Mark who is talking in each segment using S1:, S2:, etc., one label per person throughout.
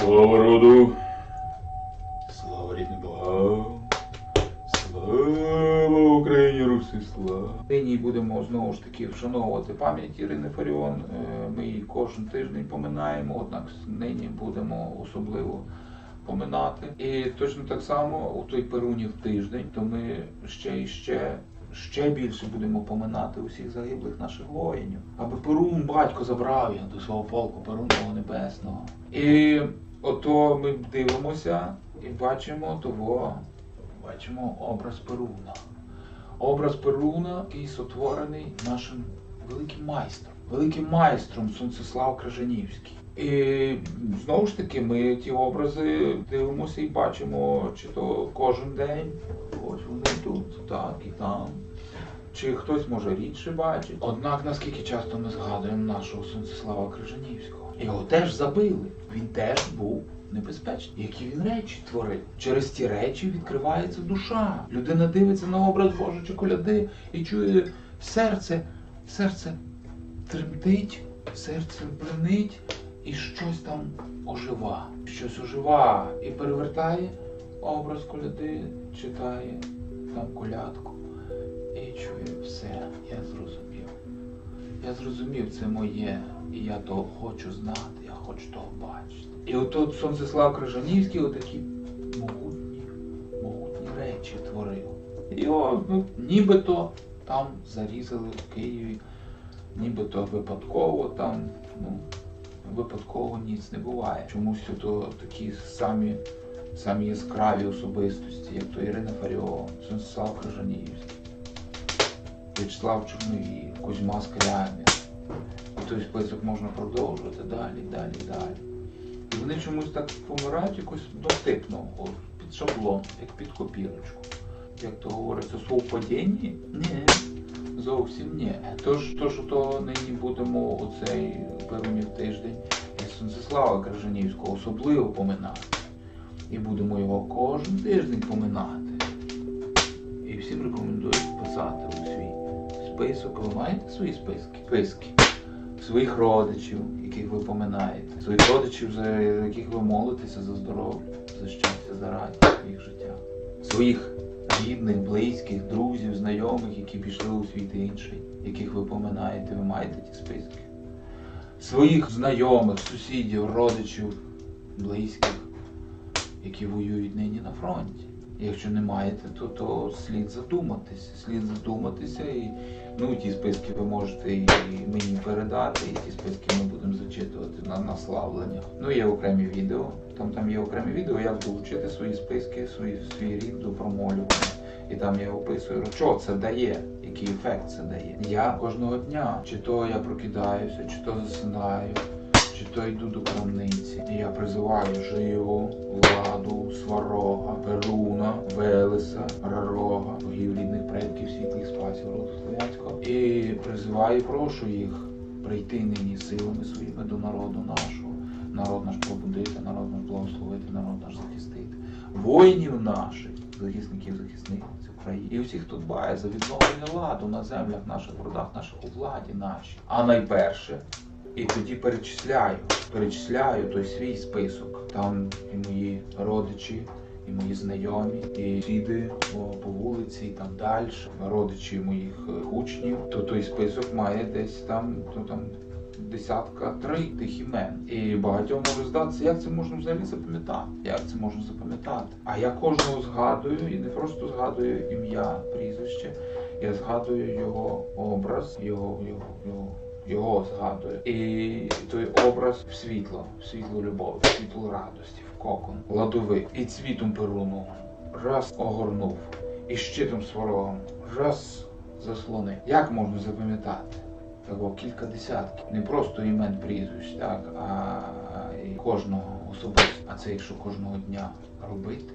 S1: Слава роду! Слава рідним богам! Слава Україні, Руси, слава! Нині будемо знову ж таки вшановувати пам'ять Ірини Фаріон. Е, Ми її кожен тиждень поминаємо, однак нині будемо особливо поминати. І точно так само у той перунів тиждень, то ми ще і ще. Ще більше будемо поминати усіх загиблих наших воїнів, аби Перун батько забрав їх до свого полку Перуного Небесного. І ото ми дивимося і бачимо того, бачимо образ Перуна. Образ Перуна, який сотворений нашим великим майстром, великим майстром Сонцеслав Крижанівський. І знову ж таки, ми ті образи дивимося і бачимо, чи то кожен день, ось вони тут, так і там. Чи хтось може рідше бачить. Однак наскільки часто ми згадуємо нашого Сонцеслава Крижанівського. Його теж забили. Він теж був небезпечний. Які він речі творив. Через ті речі відкривається душа. Людина дивиться на образ Божої коляди і чує серце, серце тремтить, серце бренить, і щось там ожива. Щось ожива і перевертає образ коляди, читає там колядку і чую все, я зрозумів. Я зрозумів, це моє, і я того хочу знати, я хочу того бачити. І отут Сонцеслав Крижанівський отакі могутні, могутні речі творив. Його ну, нібито там зарізали в Києві, нібито випадково там, ну, випадково ніц не буває. Чомусь то такі самі, самі яскраві особистості, як то Ірина Фаріова, Сонцеслав Крижанівський. В'ячеслав Чорновій, Кузьма Скрябін. І той список можна продовжувати далі, далі, далі. І вони чомусь так помирають якось дотипно, от, під шаблон, як під копірочку. Як то говориться, совпадіння? Ні, зовсім ні. Тож, то, що то нині будемо у цей тиждень і Сонцеслава Крижанівського особливо поминати. І будемо його кожен тиждень поминати. І всім рекомендую писати список. Ви маєте свої списки? Списки. Своїх родичів, яких ви поминаєте. Своїх родичів, за яких ви молитеся за здоров'я, за щастя, за радість в їх життя. Своїх рідних, близьких, друзів, знайомих, які пішли у світ інший, яких ви поминаєте, ви маєте ті списки. Своїх знайомих, сусідів, родичів, близьких, які воюють нині на фронті. Якщо не маєте, то, то слід задуматися. Слід задуматися і ну, ті списки ви можете і мені передати, і ті списки ми будемо зачитувати на наславленнях. Ну, є окремі відео. Там там є окремі відео, як долучити свої списки, свій, свій рід до промолювання. І там я описую, що це дає, який ефект це дає. Я кожного дня, чи то я прокидаюся, чи то засинаю, то до крамниці. Я призиваю живу, владу, сварога, перуна, велеса, рарога, богів рідних предків, світлих спасів роду слов'янського. І призиваю, і прошу їх прийти нині силами своїми до народу нашого. Народ наш пробудити, народ наш благословити, народ наш захистити. Воїнів наших, захисників, захисниць України. І усіх, хто дбає за відновлення ладу на землях наших, в родах наших, у владі нашій. А найперше, і тоді перечисляю, перечисляю той свій список. Там і мої родичі, і мої знайомі, і сіди по, вулиці, і там далі, родичі моїх е, учнів. То той список має десь там, то там десятка три тих імен. І багатьом може здатися, як це можна взагалі запам'ятати. Як це можна запам'ятати? А я кожного згадую і не просто згадую ім'я, прізвище. Я згадую його образ, його, його, його, його згадую. І той образ в світло, в світло любові, в світло радості, в кокон, ладовик. І цвітом перуну раз огорнув, і щитом сварогом раз заслонив. Як можна запам'ятати? Того кілька десятків. Не просто імен прізвищ, так, а і кожного особисто. А це якщо кожного дня робити,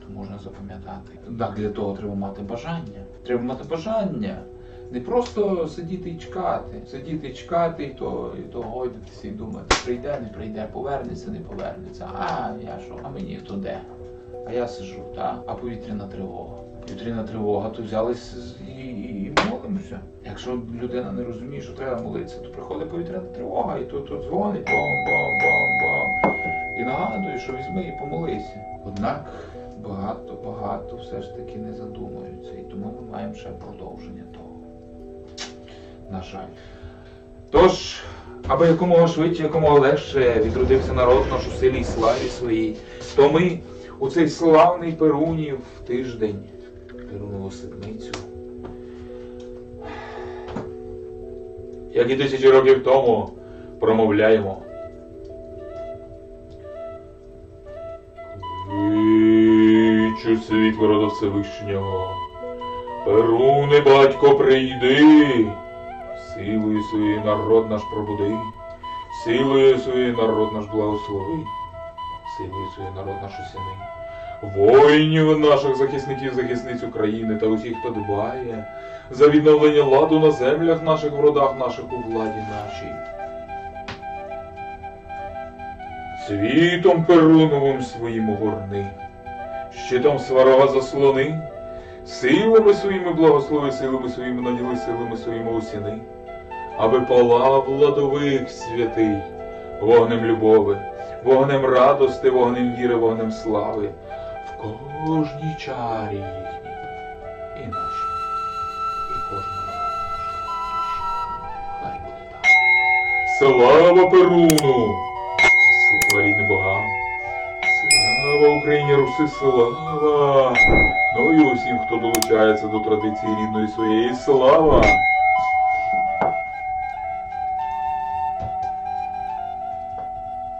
S1: то можна запам'ятати. Так, для того треба мати бажання. Треба мати бажання. Не просто сидіти і чекати, сидіти і чекати, і то, і то гойдатися і думати, прийде, не прийде, повернеться, не повернеться. А я що, а мені то де? А я сижу, та? а повітряна тривога. Повітряна тривога, то взялись і, і молимося. Якщо людина не розуміє, що треба молитися, то приходить повітряна тривога, і то, то дзвонить, бом-бом-бом-бом. І нагадую, що візьми і помолися. Однак багато, багато все ж таки не задумуються. І тому ми маємо ще продовження того. На жаль. Тож, аби якомога швидше, якомога легше відродився народ наш у силі і славі своїй, то ми у цей славний Перунів тиждень, Перунову седмицю, як і тисячі років тому, промовляємо. Вичу світло рода Всевишнього, Перуне, батько, прийди, силою своєю народ наш пробуди, силою своєю народ наш благослови, силою своєю народ наш усіни. Воїнів наших захисників, захисниць України та усіх, хто дбає за відновлення ладу на землях наших, в родах наших у владі нашій. Світом перуновим своїм огорни, щитом сварога заслони, силами своїми благослови, силами своїми наділи, силами своїми усіни, аби палав владових святий, вогнем любови, вогнем радости, вогнем віри, вогнем слави, в кожній чарі їхній, і нашій, і кожному. Хай буде так. Слава Перуну! Слава рідним богам! Слава Україні, Руси, слава! Ну і усім, хто долучається до традиції рідної своєї слава!